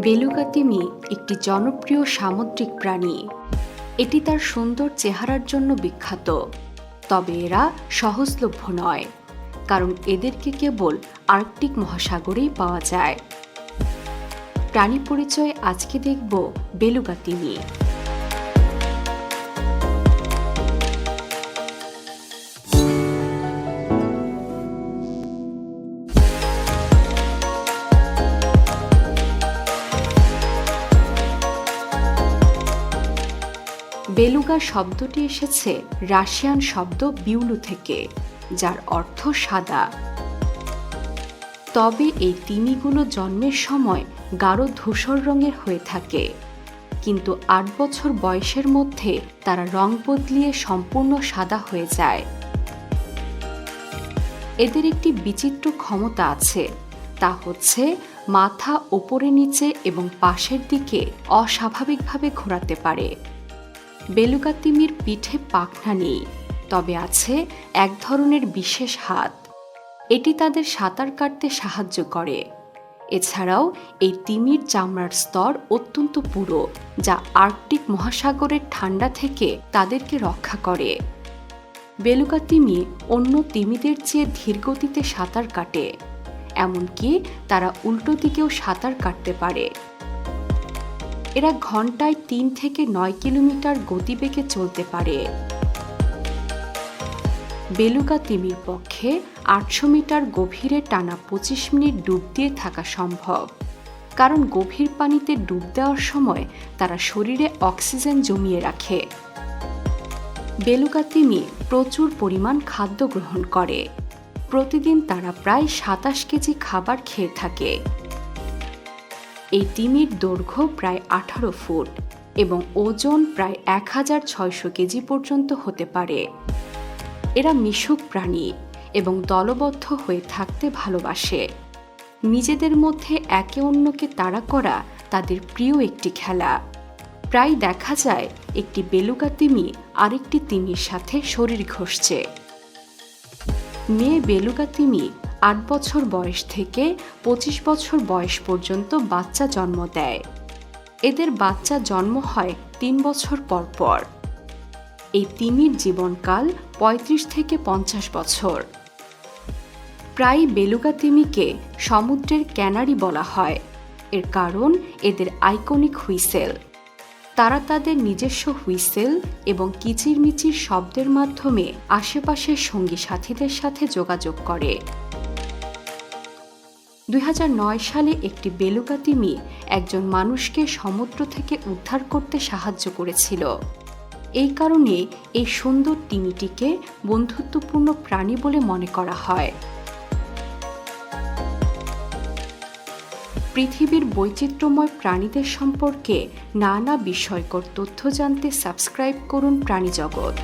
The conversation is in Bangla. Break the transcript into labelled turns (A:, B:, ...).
A: বেলুগা তিমি একটি জনপ্রিয় সামুদ্রিক প্রাণী। এটি তার সুন্দর চেহারার জন্য বিখ্যাত। তবে এরা সহজলভ্য নয়, কারণ এদেরকে কেবল আর্কটিক মহাসাগরেই পাওয়া যায়। প্রাণী পরিচয় আজকে দেখব বেলুগা তিমি। বেলুগা শব্দটি এসেছে রাশিয়ান শব্দ বিউলু থেকে, যার অর্থ সাদা। তবে এই তিমিগুলো জন্মের সময় গাঢ় ধূসর রঙের হয়ে থাকে, কিন্তু আট বছর বয়সের মধ্যে তারা রং বদলিয়ে সম্পূর্ণ সাদা হয়ে যায়। এদের একটি বিচিত্র ক্ষমতা আছে, তা হচ্ছে মাথা ওপরে নিচে এবং পাশের দিকে অস্বাভাবিকভাবে ঘোরাতে পারে। বেলুকা তিমির পিঠে পাখনা নেই, তবে আছে এক ধরনের বিশেষ হাত। এটি তাদের সাঁতার কাটতে সাহায্য করে। এছাড়াও এই তিমির চামড়ার স্তর অত্যন্ত পুরো, যা আর্কটিক মহাসাগরের ঠান্ডা থেকে তাদেরকে রক্ষা করে। বেলুকা তিমি অন্য তিমিদের চেয়ে ধীরগতিতে সাঁতার কাটে, এমনকি তারা উল্টো দিকেও সাঁতার কাটতে পারে। এরা ঘন্টায় তিন থেকে নয় কিলোমিটার গতিবেগে চলতে পারে। বেলুকা তিমির পক্ষে আটশো মিটার গভীরে টানা পঁচিশ মিনিট ডুব দিয়ে থাকা সম্ভব। কারণ গভীর পানিতে ডুব দেওয়ার সময় তারা শরীরে অক্সিজেন জমিয়ে রাখে। বেলুকা তিমি প্রচুর পরিমাণ খাদ্য গ্রহণ করে। প্রতিদিন তারা প্রায় সাতাশ কেজি খাবার খেয়ে থাকে। এই তিমির দৈর্ঘ্য প্রায় আঠারো ফুট এবং ওজন প্রায় এক হাজার ছয়শো কেজি পর্যন্ত হতে পারে। এরা মিশুক প্রাণী এবং দলবদ্ধ হয়ে থাকতে ভালোবাসে। নিজেদের মধ্যে একে অন্যকে তাড়া করা তাদের প্রিয় একটি খেলা। প্রায় দেখা যায় একটি বেলুকা তিমি আরেকটি তিমির সাথে শরীর ঘষছে। মেয়ে বেলুকা তিমি আট বছর বয়স থেকে পঁচিশ বছর বয়স পর্যন্ত বাচ্চা জন্ম দেয়। এদের বাচ্চা জন্ম হয় তিন বছর পর পর। এই তিমির জীবনকাল ৩৫ থেকে পঞ্চাশ বছর। প্রায় বেলুগা তিমিকে সমুদ্রের ক্যানারি বলা হয়। এর কারণ এদের আইকনিক হুইসেল। তারা তাদের নিজস্ব হুইসেল এবং কিচিরমিচির শব্দের মাধ্যমে আশেপাশের সঙ্গী সাথীদের সাথে যোগাযোগ করে। দুই হাজার নয় সালে একটি বেলুগা তিমি একজন মানুষকে সমুদ্র থেকে উদ্ধার করতে সাহায্য করেছিল। এই কারণে এই সুন্দর তিমিটিকে বন্ধুত্বপূর্ণ প্রাণী বলে মনে করা হয়। পৃথিবীর বৈচিত্র্যময় প্রাণীদের সম্পর্কে নানা বিষয়কর তথ্য জানতে সাবস্ক্রাইব করুন প্রাণী জগৎ